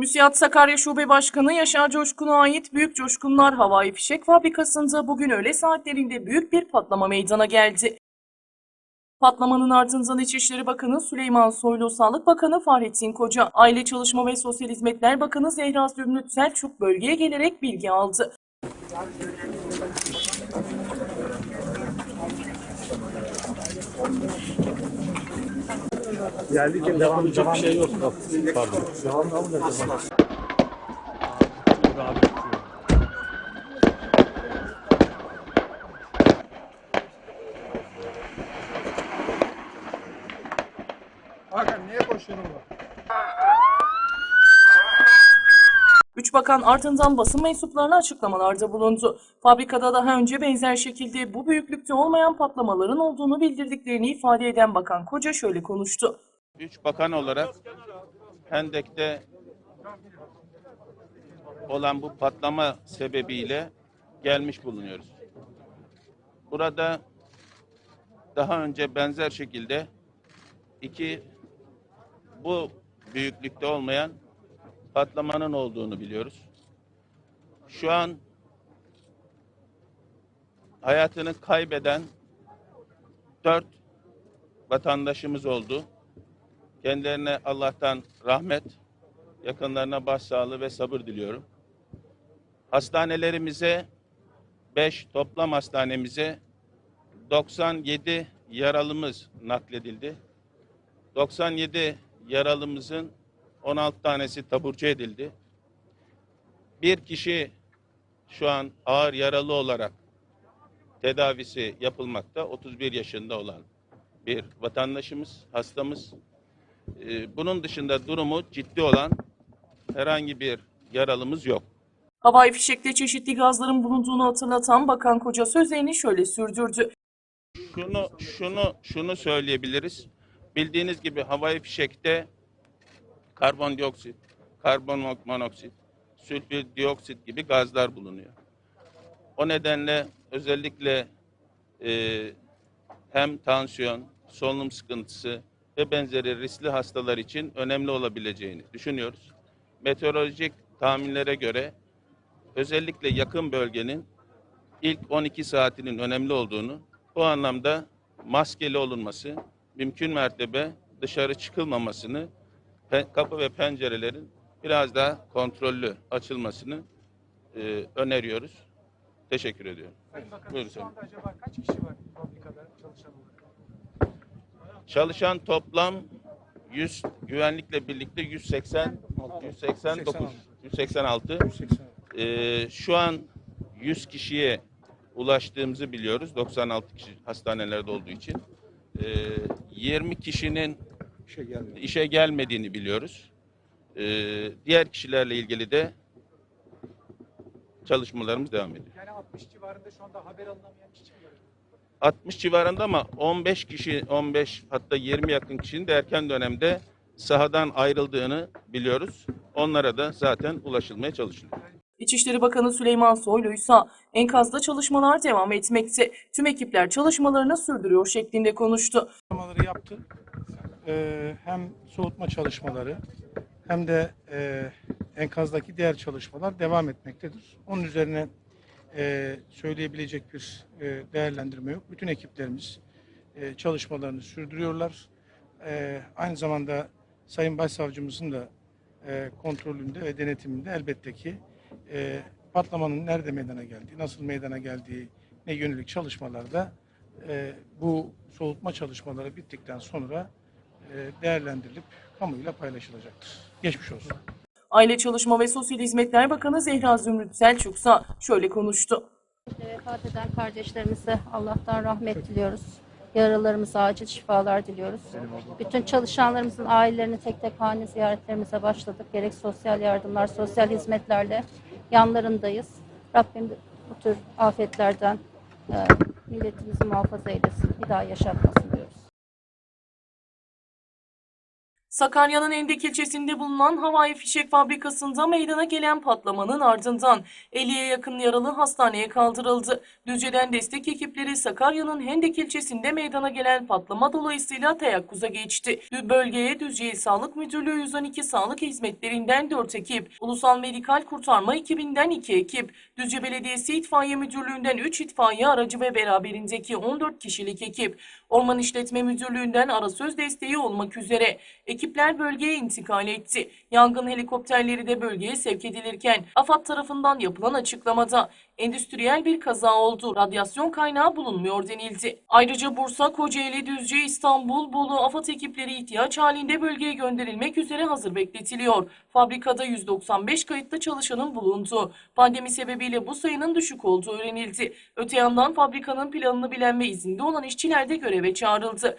Müsiyat Sakarya Şube Başkanı Yaşar Coşkun'a ait Büyük Coşkunlar Havai Fişek Fabrikası'nda bugün öğle saatlerinde büyük bir patlama meydana geldi. Patlamanın ardından İçişleri Bakanı Süleyman Soylu, Sağlık Bakanı Fahrettin Koca, Aile Çalışma ve Sosyal Hizmetler Bakanı Zehra Zümrüt Selçuk bölgeye gelerek bilgi aldı. Geldiğince devam edecek bir şey yok. Pardon. Hakan niye koşuyorsun oğlum? Üç bakan ardından basın mensuplarına açıklamalarda bulundu. Fabrikada daha önce benzer şekilde bu büyüklükte olmayan patlamaların olduğunu bildirdiklerini ifade eden Bakan Koca şöyle konuştu. Üç bakan olarak Hendek'te olan bu patlama sebebiyle gelmiş bulunuyoruz. Burada daha önce benzer şekilde iki bu büyüklükte olmayan patlamanın olduğunu biliyoruz. Şu an hayatını kaybeden dört vatandaşımız oldu. Kendilerine Allah'tan rahmet, yakınlarına başsağlığı ve sabır diliyorum. Hastanelerimize 5 toplam hastanemize 97 yaralımız nakledildi. 97 yaralımızın 16 tanesi taburcu edildi. Bir kişi şu an ağır yaralı olarak tedavisi yapılmakta. 31 yaşında olan bir vatandaşımız, hastamız. Ee, Bunun dışında durumu ciddi olan herhangi bir yaralımız yok. Havai fişekte çeşitli gazların bulunduğunu hatırlatan Bakan Koca sözlerini şöyle sürdürdü. Şunu şunu şunu söyleyebiliriz. Bildiğiniz gibi havai fişekte karbondioksit, karbon monoksit, sülfür dioksit gibi gazlar bulunuyor. O nedenle özellikle e, hem tansiyon, solunum sıkıntısı ve benzeri riskli hastalar için önemli olabileceğini düşünüyoruz. Meteorolojik tahminlere göre özellikle yakın bölgenin ilk 12 saatinin önemli olduğunu, bu anlamda maskeli olunması, mümkün mertebe dışarı çıkılmamasını, kapı ve pencerelerin biraz daha kontrollü açılmasını e, öneriyoruz. Teşekkür ediyorum. Sayın Bakanım Buyurun şu anda acaba kaç kişi var fabrikada çalışan olarak? Çalışan toplam 100 güvenlikle birlikte 180 189 186 Ee, şu an 100 kişiye ulaştığımızı biliyoruz. 96 kişi hastanelerde olduğu için. Ee, 20 kişinin Şey geldi. işe gelmediğini biliyoruz. Ee, diğer kişilerle ilgili de çalışmalarımız devam ediyor. Yani 60 civarında şu anda haber alınamayan kişi mi var? 60 civarında ama 15 kişi, 15 hatta 20 yakın kişinin de erken dönemde sahadan ayrıldığını biliyoruz. Onlara da zaten ulaşılmaya çalışılıyor. İçişleri Bakanı Süleyman Soylu ise enkazda çalışmalar devam etmekte. Tüm ekipler çalışmalarını sürdürüyor şeklinde konuştu. çalışmaları yaptı. Ee, hem soğutma çalışmaları hem de e, enkazdaki diğer çalışmalar devam etmektedir. Onun üzerine e, söyleyebilecek bir e, değerlendirme yok. Bütün ekiplerimiz e, çalışmalarını sürdürüyorlar. E, aynı zamanda Sayın Başsavcımızın da e, kontrolünde ve denetiminde elbette ki e, patlamanın nerede meydana geldiği, nasıl meydana geldiği ne yönelik çalışmalarda e, bu soğutma çalışmaları bittikten sonra e, değerlendirilip kamuyla paylaşılacaktır. Geçmiş olsun. Aile Çalışma ve Sosyal Hizmetler Bakanı Zehra Zümrüt Selçuk ise şöyle konuştu. Vefat eden kardeşlerimize Allah'tan rahmet diliyoruz. Yaralarımıza acil şifalar diliyoruz. Bütün çalışanlarımızın ailelerini tek tek hane ziyaretlerimize başladık. Gerek sosyal yardımlar, sosyal hizmetlerle yanlarındayız. Rabbim bu tür afetlerden e, milletimizi muhafaza eylesin. Bir daha yaşatmasın diyoruz. Sakarya'nın Endek ilçesinde bulunan havai fişek fabrikasında meydana gelen patlamanın ardından 50'ye yakın yaralı hastaneye kaldırıldı. Düzce'den destek ekipleri Sakarya'nın Hendek ilçesinde meydana gelen patlama dolayısıyla teyakkuza geçti. Bölgeye Düzce Sağlık Müdürlüğü 112 Sağlık Hizmetlerinden 4 ekip, Ulusal Medikal Kurtarma ekibinden 2 ekip, Düzce Belediyesi İtfaiye Müdürlüğü'nden 3 itfaiye aracı ve beraberindeki 14 kişilik ekip, Orman İşletme Müdürlüğü'nden arasöz desteği olmak üzere ekipler bölgeye intikal etti. Yangın helikopterleri de bölgeye sevk edilirken AFAD tarafından yapılan açıklamada endüstriyel bir kaza oldu. Radyasyon kaynağı bulunmuyor denildi. Ayrıca Bursa, Kocaeli, Düzce, İstanbul, Bolu AFAD ekipleri ihtiyaç halinde bölgeye gönderilmek üzere hazır bekletiliyor. Fabrikada 195 kayıtlı çalışanın bulunduğu, pandemi sebebiyle bu sayının düşük olduğu öğrenildi. Öte yandan fabrikanın planını bilen ve izinde olan işçiler de göreve çağrıldı.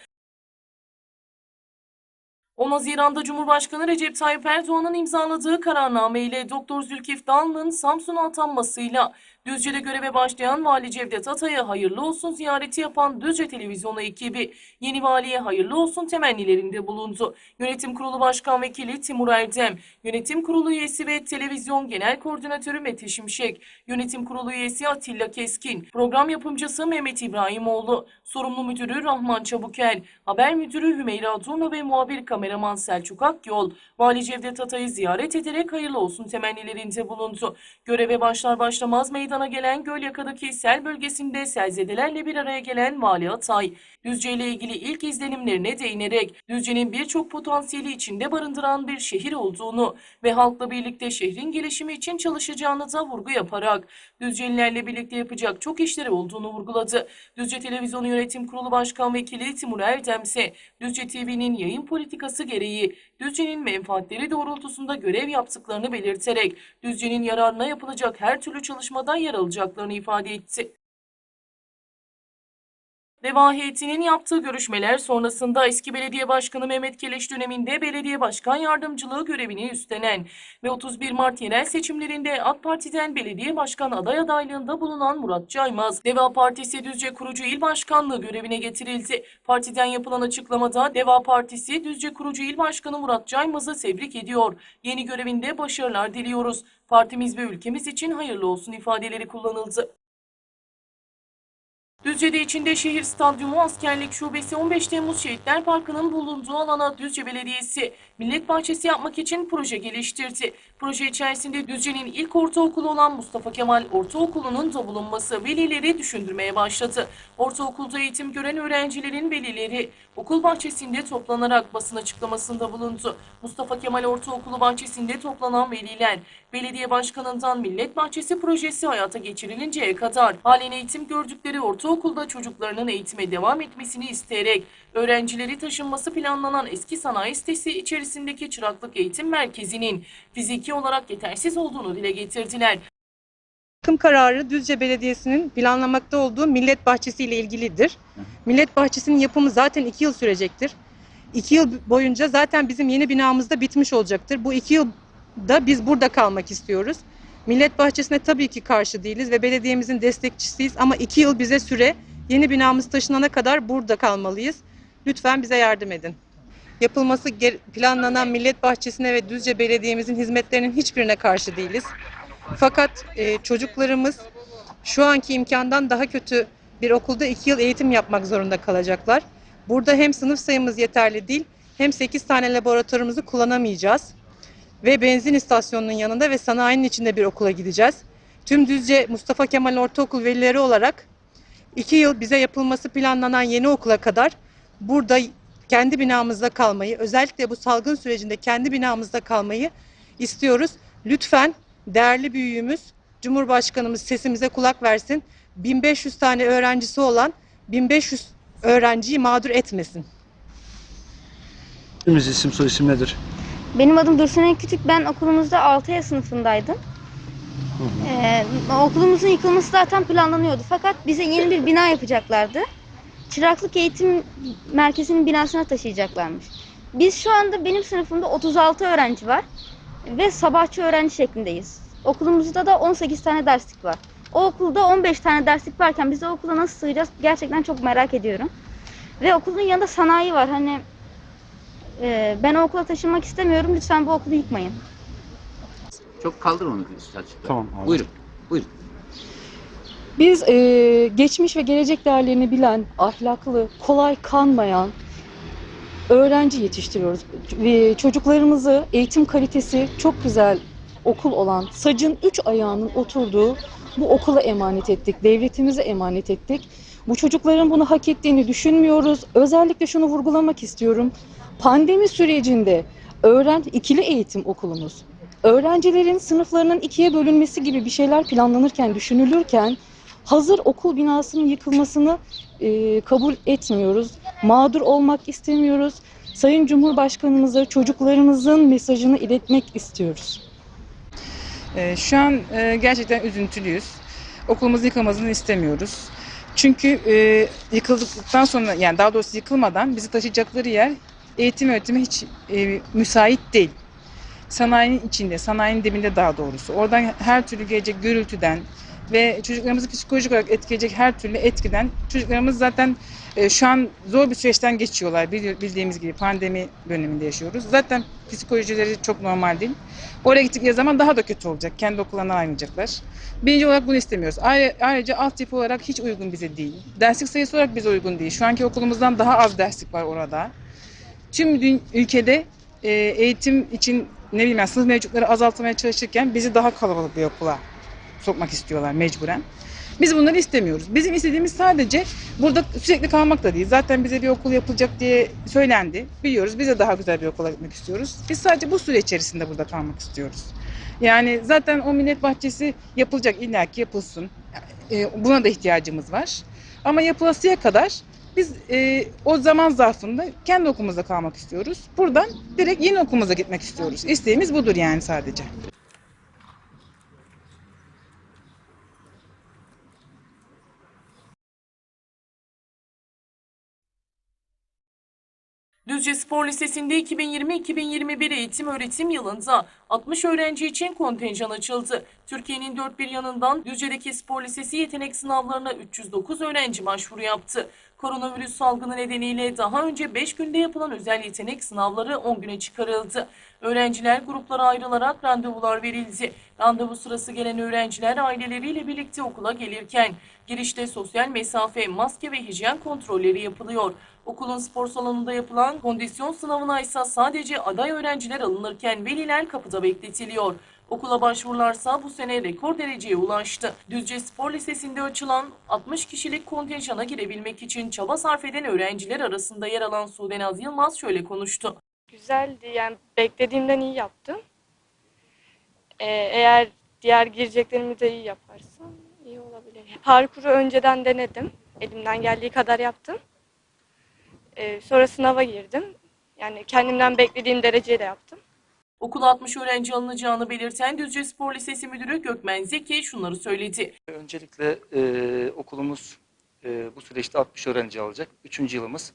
10 Haziran'da Cumhurbaşkanı Recep Tayyip Erdoğan'ın imzaladığı kararname ile Doktor Zülkif Dağlı'nın Samsun'a atanmasıyla Düzce'de göreve başlayan Vali Cevdet Atay'a hayırlı olsun ziyareti yapan Düzce Televizyonu ekibi yeni valiye hayırlı olsun temennilerinde bulundu. Yönetim Kurulu Başkan Vekili Timur Erdem, Yönetim Kurulu üyesi ve Televizyon Genel Koordinatörü Mete Şimşek, Yönetim Kurulu üyesi Atilla Keskin, program yapımcısı Mehmet İbrahimoğlu, sorumlu müdürü Rahman Çabukel, haber müdürü Hümeyra Durna ve muhabir kameraman Selçuk Akyol, Vali Cevdet Atay'ı ziyaret ederek hayırlı olsun temennilerinde bulundu. Göreve başlar başlamaz meydana gelen Gölyaka'daki sel bölgesinde selzedelerle bir araya gelen Vali Atay, Düzce ile ilgili ilk izlenimlerine değinerek Düzce'nin birçok potansiyeli içinde barındıran bir şehir olduğunu ve halkla birlikte şehrin gelişimi için çalışacağını da vurgu yaparak Düzcelilerle birlikte yapacak çok işleri olduğunu vurguladı. Düzce Televizyonu Yönetim Kurulu Başkan Vekili Timur Erdem ise Düzce TV'nin yayın politikası gereği Düzce'nin menfaatleri doğrultusunda görev yaptıklarını belirterek Düzce'nin yararına yapılacak her türlü çalışmada yer alacaklarını ifade etti. Deva heyetinin yaptığı görüşmeler sonrasında eski belediye başkanı Mehmet Keleş döneminde belediye başkan yardımcılığı görevini üstlenen ve 31 Mart yerel seçimlerinde AK Parti'den belediye başkan aday adaylığında bulunan Murat Caymaz, Deva Partisi Düzce Kurucu İl Başkanlığı görevine getirildi. Partiden yapılan açıklamada Deva Partisi Düzce Kurucu İl Başkanı Murat Caymaz'ı tebrik ediyor. Yeni görevinde başarılar diliyoruz. Partimiz ve ülkemiz için hayırlı olsun ifadeleri kullanıldı. Düzce'de içinde şehir stadyumu askerlik şubesi 15 Temmuz Şehitler Parkı'nın bulunduğu alana Düzce Belediyesi millet bahçesi yapmak için proje geliştirdi. Proje içerisinde Düzce'nin ilk ortaokulu olan Mustafa Kemal Ortaokulu'nun da bulunması velileri düşündürmeye başladı. Ortaokulda eğitim gören öğrencilerin velileri okul bahçesinde toplanarak basın açıklamasında bulundu. Mustafa Kemal Ortaokulu bahçesinde toplanan veliler belediye başkanından millet bahçesi projesi hayata geçirilinceye kadar halen eğitim gördükleri ortaokulda çocuklarının eğitime devam etmesini isteyerek öğrencileri taşınması planlanan eski sanayi sitesi içerisindeki çıraklık eğitim merkezinin fiziki olarak yetersiz olduğunu dile getirdiler. Bakım kararı Düzce Belediyesi'nin planlamakta olduğu millet bahçesi ile ilgilidir. Millet bahçesinin yapımı zaten iki yıl sürecektir. İki yıl boyunca zaten bizim yeni binamız da bitmiş olacaktır. Bu iki yılda biz burada kalmak istiyoruz. Millet bahçesine tabii ki karşı değiliz ve belediyemizin destekçisiyiz ama iki yıl bize süre yeni binamız taşınana kadar burada kalmalıyız. Lütfen bize yardım edin. Yapılması planlanan millet bahçesine ve Düzce Belediye'mizin hizmetlerinin hiçbirine karşı değiliz. Fakat e, çocuklarımız şu anki imkandan daha kötü bir okulda iki yıl eğitim yapmak zorunda kalacaklar. Burada hem sınıf sayımız yeterli değil hem 8 tane laboratuvarımızı kullanamayacağız. Ve benzin istasyonunun yanında ve sanayinin içinde bir okula gideceğiz. Tüm Düzce Mustafa Kemal Ortaokul velileri olarak iki yıl bize yapılması planlanan yeni okula kadar burada kendi binamızda kalmayı, özellikle bu salgın sürecinde kendi binamızda kalmayı istiyoruz. Lütfen değerli büyüğümüz Cumhurbaşkanımız sesimize kulak versin. 1500 tane öğrencisi olan 1500 öğrenciyi mağdur etmesin. İsim soy isim nedir? Benim adım Dursun Küçük. Ben okulumuzda 6 sınıfındaydım. Ee, okulumuzun yıkılması zaten planlanıyordu. Fakat bize yeni bir bina yapacaklardı. Çıraklık Eğitim Merkezi'nin binasına taşıyacaklarmış. Biz şu anda benim sınıfımda 36 öğrenci var ve sabahçı öğrenci şeklindeyiz. Okulumuzda da 18 tane derslik var. O okulda 15 tane derslik varken biz o okula nasıl sığacağız gerçekten çok merak ediyorum. Ve okulun yanında sanayi var. Hani Ee, ben o okula taşınmak istemiyorum. Lütfen bu okulu yıkmayın. Çok kaldır onu açıkta. Tamam abi. Buyurun. Buyurun. Biz e, geçmiş ve gelecek değerlerini bilen, ahlaklı, kolay kanmayan öğrenci yetiştiriyoruz. Ve çocuklarımızı eğitim kalitesi çok güzel okul olan, sacın üç ayağının oturduğu bu okula emanet ettik, devletimize emanet ettik. Bu çocukların bunu hak ettiğini düşünmüyoruz. Özellikle şunu vurgulamak istiyorum. Pandemi sürecinde öğren ikili eğitim okulumuz. Öğrencilerin sınıflarının ikiye bölünmesi gibi bir şeyler planlanırken, düşünülürken hazır okul binasının yıkılmasını e, kabul etmiyoruz. Mağdur olmak istemiyoruz. Sayın Cumhurbaşkanımıza çocuklarımızın mesajını iletmek istiyoruz. Ee, Şu an e, gerçekten üzüntülüyüz. Okulumuzun yıkılmasını istemiyoruz. Çünkü e, yıkıldıktan sonra yani daha doğrusu yıkılmadan bizi taşıyacakları yer eğitim öğretime hiç e, müsait değil. Sanayinin içinde, sanayinin dibinde daha doğrusu. Oradan her türlü gelecek gürültüden ve çocuklarımızı psikolojik olarak etkileyecek her türlü etkiden çocuklarımız zaten e, şu an zor bir süreçten geçiyorlar. Bildiğimiz gibi pandemi döneminde yaşıyoruz. Zaten psikolojileri çok normal değil. Oraya gittikleri zaman daha da kötü olacak. Kendi okullarından ayrılacaklar. Birinci olarak bunu istemiyoruz. Ayrı- Ayrıca altyapı olarak hiç uygun bize değil. Derslik sayısı olarak bize uygun değil. Şu anki okulumuzdan daha az derslik var orada. Tüm ülkede e, eğitim için ne bileyim yani sınıf mevcutları azaltmaya çalışırken bizi daha kalabalık bir okula sokmak istiyorlar mecburen. Biz bunları istemiyoruz. Bizim istediğimiz sadece burada sürekli kalmak da değil. Zaten bize bir okul yapılacak diye söylendi. Biliyoruz biz de daha güzel bir okula gitmek istiyoruz. Biz sadece bu süre içerisinde burada kalmak istiyoruz. Yani zaten o millet bahçesi yapılacak illaki yapılsın. E, buna da ihtiyacımız var. Ama yapılasıya kadar biz e, o zaman zarfında kendi okulumuzda kalmak istiyoruz. Buradan direkt yeni okulumuza gitmek istiyoruz. İsteğimiz budur yani sadece. Düzce Spor Lisesi'nde 2020-2021 eğitim öğretim yılında 60 öğrenci için kontenjan açıldı. Türkiye'nin dört bir yanından Düzce'deki Spor Lisesi yetenek sınavlarına 309 öğrenci başvuru yaptı. Koronavirüs salgını nedeniyle daha önce 5 günde yapılan özel yetenek sınavları 10 güne çıkarıldı. Öğrenciler gruplara ayrılarak randevular verildi. Randevu sırası gelen öğrenciler aileleriyle birlikte okula gelirken girişte sosyal mesafe, maske ve hijyen kontrolleri yapılıyor. Okulun spor salonunda yapılan kondisyon sınavına ise sadece aday öğrenciler alınırken veliler kapıda bekletiliyor. Okula başvurularsa bu sene rekor dereceye ulaştı. Düzce Spor Lisesi'nde açılan 60 kişilik kontenjana girebilmek için çaba sarf eden öğrenciler arasında yer alan Sudenaz Yılmaz şöyle konuştu. Güzeldi yani beklediğimden iyi yaptım. Ee, eğer diğer gireceklerimi de iyi yaparsam iyi olabilir. Parkuru önceden denedim. Elimden geldiği kadar yaptım. Ee, sonra sınava girdim. Yani kendimden beklediğim dereceyle yaptım. Okula 60 öğrenci alınacağını belirten Düzce Spor Lisesi Müdürü Gökmen Zeki şunları söyledi. Öncelikle e, okulumuz e, bu süreçte 60 öğrenci alacak. Üçüncü yılımız.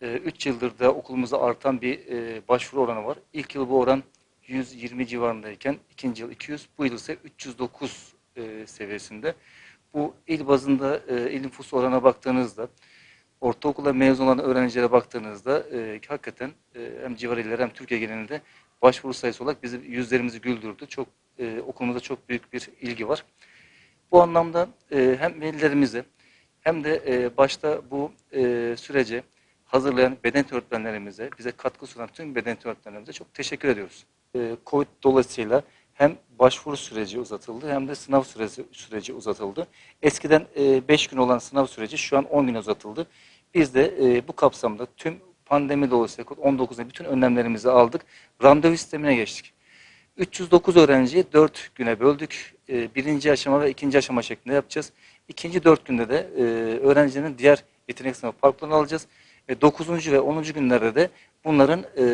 3 yıldır da okulumuzda artan bir e, başvuru oranı var. İlk yıl bu oran 120 civarındayken ikinci yıl 200, bu yıl ise 309 e, seviyesinde. Bu il bazında e, il nüfus oranına baktığınızda ortaokula mezun olan öğrencilere baktığınızda e, hakikaten e, hem civar iller hem Türkiye genelinde başvuru sayısı olarak bizim yüzlerimizi güldürdü. Çok e, okulumuzda çok büyük bir ilgi var. Bu anlamda e, hem velilerimize hem de e, başta bu e, sürece hazırlayan beden öğretmenlerimize, bize katkı sunan tüm beden öğretmenlerimize çok teşekkür ediyoruz. E, Covid dolayısıyla hem başvuru süreci uzatıldı hem de sınav süreci, süreci uzatıldı. Eskiden 5 gün olan sınav süreci şu an 10 gün uzatıldı. Biz de e, bu kapsamda tüm pandemi dolayısıyla COVID-19'da bütün önlemlerimizi aldık. Randevu sistemine geçtik. 309 öğrenciyi 4 güne böldük. E, birinci aşama ve ikinci aşama şeklinde yapacağız. İkinci 4 günde de e, öğrencilerin diğer yetenek sınavı parklarını alacağız. E, 9. ve 10. günlerde de bunların e,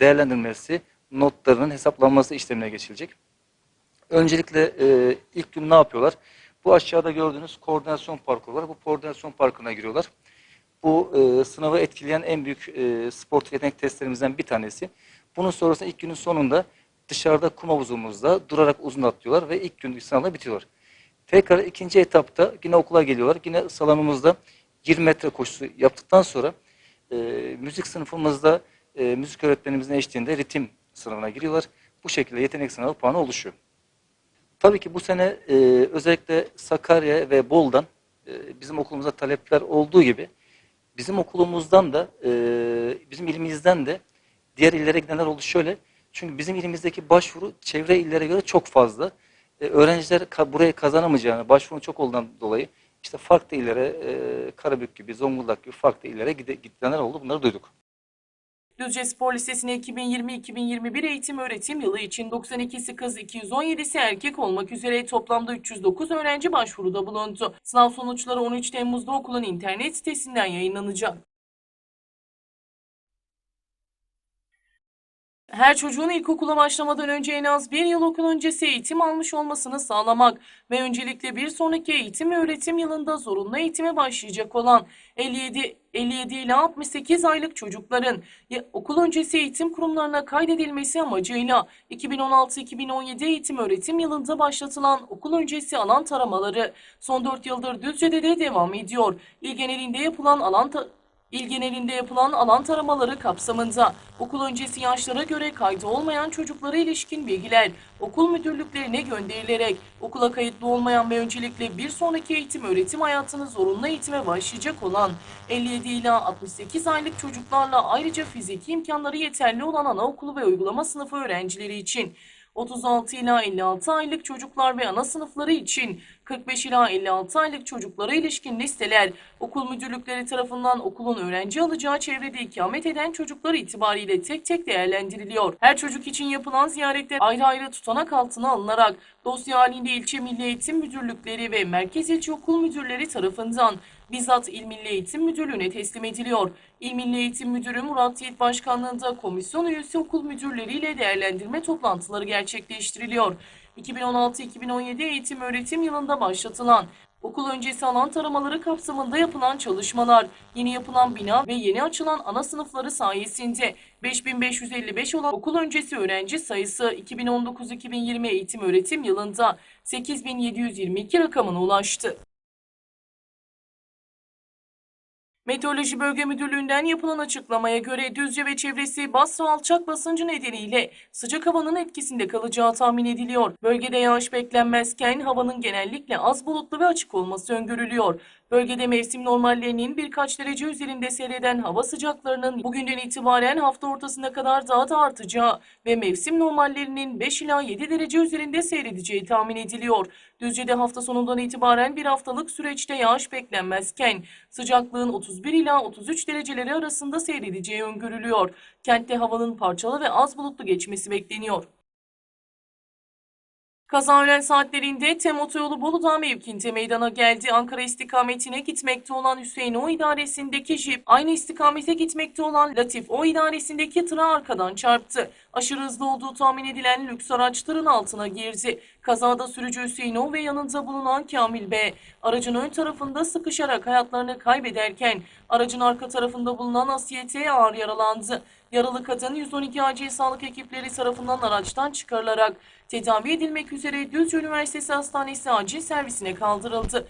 değerlendirilmesi, notlarının hesaplanması işlemine geçilecek. Öncelikle e, ilk gün ne yapıyorlar? Bu aşağıda gördüğünüz koordinasyon parkuru var. Bu koordinasyon parkına giriyorlar. Bu e, sınavı etkileyen en büyük e, spor yetenek testlerimizden bir tanesi. Bunun sonrasında ilk günün sonunda dışarıda kum havuzumuzda durarak uzun atlıyorlar ve ilk gün sınavla bitiyorlar. Tekrar ikinci etapta yine okula geliyorlar. Yine salonumuzda 20 metre koşusu yaptıktan sonra e, müzik sınıfımızda e, müzik öğretmenimizin eşliğinde ritim sınavına giriyorlar. Bu şekilde yetenek sınavı puanı oluşuyor. Tabii ki bu sene e, özellikle Sakarya ve Bol'dan e, bizim okulumuza talepler olduğu gibi bizim okulumuzdan da e, bizim ilimizden de diğer illere gidenler oldu şöyle. Çünkü bizim ilimizdeki başvuru çevre illere göre çok fazla. E, öğrenciler ka- buraya kazanamayacağını, başvurun çok olduğundan dolayı işte farklı illere, e, Karabük gibi, Zonguldak gibi farklı illere gide, gidenler oldu. Bunları duyduk. Düzce Spor Lisesi'ne 2020-2021 eğitim öğretim yılı için 92'si kız 217'si erkek olmak üzere toplamda 309 öğrenci başvuruda bulundu. Sınav sonuçları 13 Temmuz'da okulun internet sitesinden yayınlanacak. Her çocuğun ilkokula başlamadan önce en az bir yıl okul öncesi eğitim almış olmasını sağlamak ve öncelikle bir sonraki eğitim ve öğretim yılında zorunlu eğitime başlayacak olan 57 57 ila 68 aylık çocukların okul öncesi eğitim kurumlarına kaydedilmesi amacıyla 2016-2017 eğitim öğretim yılında başlatılan okul öncesi alan taramaları son 4 yıldır Düzce'de de devam ediyor. İl genelinde yapılan alan ta- İl genelinde yapılan alan taramaları kapsamında. Okul öncesi yaşlara göre kaydı olmayan çocuklara ilişkin bilgiler okul müdürlüklerine gönderilerek. Okula kayıtlı olmayan ve öncelikle bir sonraki eğitim öğretim hayatını zorunlu eğitime başlayacak olan 57 ila 68 aylık çocuklarla ayrıca fiziki imkanları yeterli olan anaokulu ve uygulama sınıfı öğrencileri için. 36 ila 56 aylık çocuklar ve ana sınıfları için 45 ila 56 aylık çocuklara ilişkin listeler okul müdürlükleri tarafından okulun öğrenci alacağı çevrede ikamet eden çocuklar itibariyle tek tek değerlendiriliyor. Her çocuk için yapılan ziyaretler ayrı ayrı tutanak altına alınarak dosya halinde ilçe milli eğitim müdürlükleri ve merkez ilçe okul müdürleri tarafından bizzat İl Milli Eğitim Müdürlüğü'ne teslim ediliyor. İl Milli Eğitim Müdürü Murat Yiğit Başkanlığında komisyon üyesi okul müdürleriyle değerlendirme toplantıları gerçekleştiriliyor. 2016-2017 eğitim öğretim yılında başlatılan okul öncesi alan taramaları kapsamında yapılan çalışmalar, yeni yapılan bina ve yeni açılan ana sınıfları sayesinde 5555 olan okul öncesi öğrenci sayısı 2019-2020 eğitim öğretim yılında 8722 rakamına ulaştı. Meteoroloji Bölge Müdürlüğü'nden yapılan açıklamaya göre Düzce ve çevresi Basra alçak basıncı nedeniyle sıcak havanın etkisinde kalacağı tahmin ediliyor. Bölgede yağış beklenmezken havanın genellikle az bulutlu ve açık olması öngörülüyor. Bölgede mevsim normallerinin birkaç derece üzerinde seyreden hava sıcaklarının bugünden itibaren hafta ortasına kadar daha da artacağı ve mevsim normallerinin 5 ila 7 derece üzerinde seyredeceği tahmin ediliyor. Düzce'de hafta sonundan itibaren bir haftalık süreçte yağış beklenmezken sıcaklığın 31 ila 33 dereceleri arasında seyredeceği öngörülüyor. Kentte havanın parçalı ve az bulutlu geçmesi bekleniyor. Kaza öğlen saatlerinde TEM otoyolu Boludağ mevkinde meydana geldi. Ankara istikametine gitmekte olan Hüseyin O idaresindeki jip aynı istikamete gitmekte olan Latif O idaresindeki tıra arkadan çarptı. Aşırı hızlı olduğu tahmin edilen lüks araç tırın altına girdi. Kazada sürücü Hüseyin O ve yanında bulunan Kamil B. aracın ön tarafında sıkışarak hayatlarını kaybederken aracın arka tarafında bulunan Asiye T ağır yaralandı. Yaralı kadın 112 acil sağlık ekipleri tarafından araçtan çıkarılarak tedavi edilmek üzere Düzce Üniversitesi Hastanesi acil servisine kaldırıldı.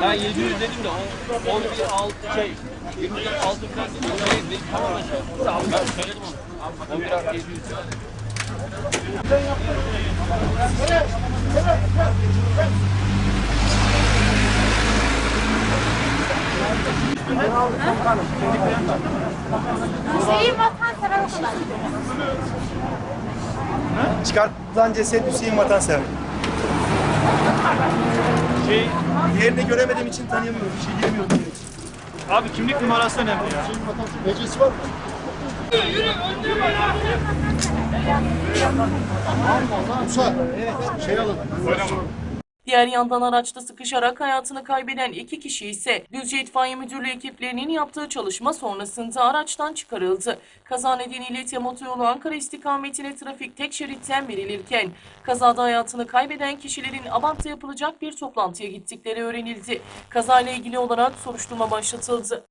Ben 700 dedim de 11 6 şey 24 6 falan. Tamam Tamam ben söyledim onu. 11 6 700. Şehir vatansever okullar. Çıkartılan ceset Hüseyin Vatansever. Şey, Diğerini göremediğim için tanıyamıyorum. Bir şey giremiyorum. abi kimlik numarası önemli ya. Meclisi var mı? Diğer yandan araçta sıkışarak hayatını kaybeden iki kişi ise Düzce İtfaiye Müdürlüğü ekiplerinin yaptığı çalışma sonrasında araçtan çıkarıldı. Kaza nedeniyle TEM otoyolu Ankara istikametine trafik tek şeritten verilirken kazada hayatını kaybeden kişilerin Abant'ta yapılacak bir toplantıya gittikleri öğrenildi. Kazayla ilgili olarak soruşturma başlatıldı.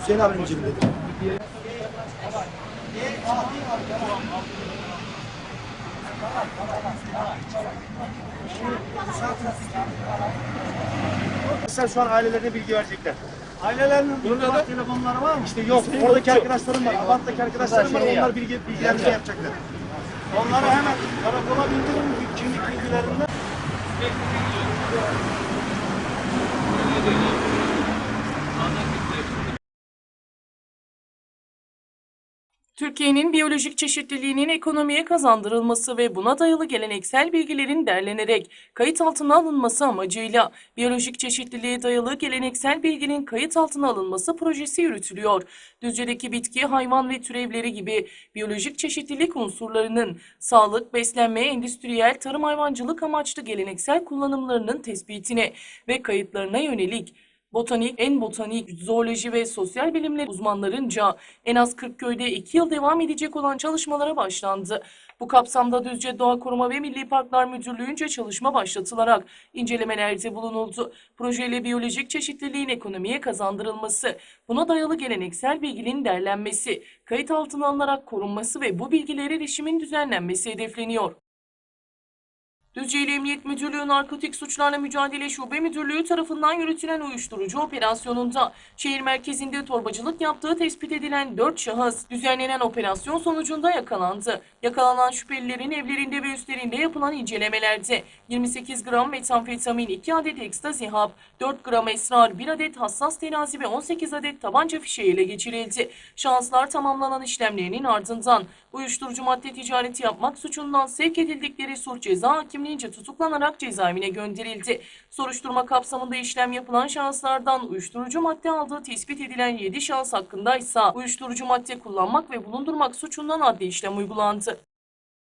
Hüseyin abinin cebinde. Sen şu an ailelerine bilgi verecekler. Ailelerinin Burada telefonları var mı? İşte yok. Oradaki arkadaşlarım var. Avant'taki arkadaşlarım var. Onlar bilgi, bilgilerini yapacaklar. Onları hemen karakola bildirin. Kimlik bilgilerinden. Türkiye'nin biyolojik çeşitliliğinin ekonomiye kazandırılması ve buna dayalı geleneksel bilgilerin derlenerek kayıt altına alınması amacıyla biyolojik çeşitliliğe dayalı geleneksel bilginin kayıt altına alınması projesi yürütülüyor. Düzce'deki bitki, hayvan ve türevleri gibi biyolojik çeşitlilik unsurlarının sağlık, beslenme, endüstriyel, tarım hayvancılık amaçlı geleneksel kullanımlarının tespitine ve kayıtlarına yönelik Botanik, en botanik, zooloji ve sosyal bilimler uzmanlarınca en az 40 köyde 2 yıl devam edecek olan çalışmalara başlandı. Bu kapsamda Düzce Doğa Koruma ve Milli Parklar Müdürlüğü'nce çalışma başlatılarak incelemelerde bulunuldu. Projeyle biyolojik çeşitliliğin ekonomiye kazandırılması, buna dayalı geleneksel bilginin derlenmesi, kayıt altına alınarak korunması ve bu bilgilere erişimin düzenlenmesi hedefleniyor. Düzce İl Emniyet Müdürlüğü Narkotik Suçlarla Mücadele Şube Müdürlüğü tarafından yürütülen uyuşturucu operasyonunda şehir merkezinde torbacılık yaptığı tespit edilen 4 şahıs düzenlenen operasyon sonucunda yakalandı. Yakalanan şüphelilerin evlerinde ve üstlerinde yapılan incelemelerde 28 gram metamfetamin, 2 adet ekstazi hap, 4 gram esrar, 1 adet hassas terazi ve 18 adet tabanca fişeği ele geçirildi. Şahıslar tamamlanan işlemlerinin ardından uyuşturucu madde ticareti yapmak suçundan sevk edildikleri suç ceza hakimliğince tutuklanarak cezaevine gönderildi. Soruşturma kapsamında işlem yapılan şahıslardan uyuşturucu madde aldığı tespit edilen 7 şahıs hakkında ise uyuşturucu madde kullanmak ve bulundurmak suçundan adli işlem uygulandı.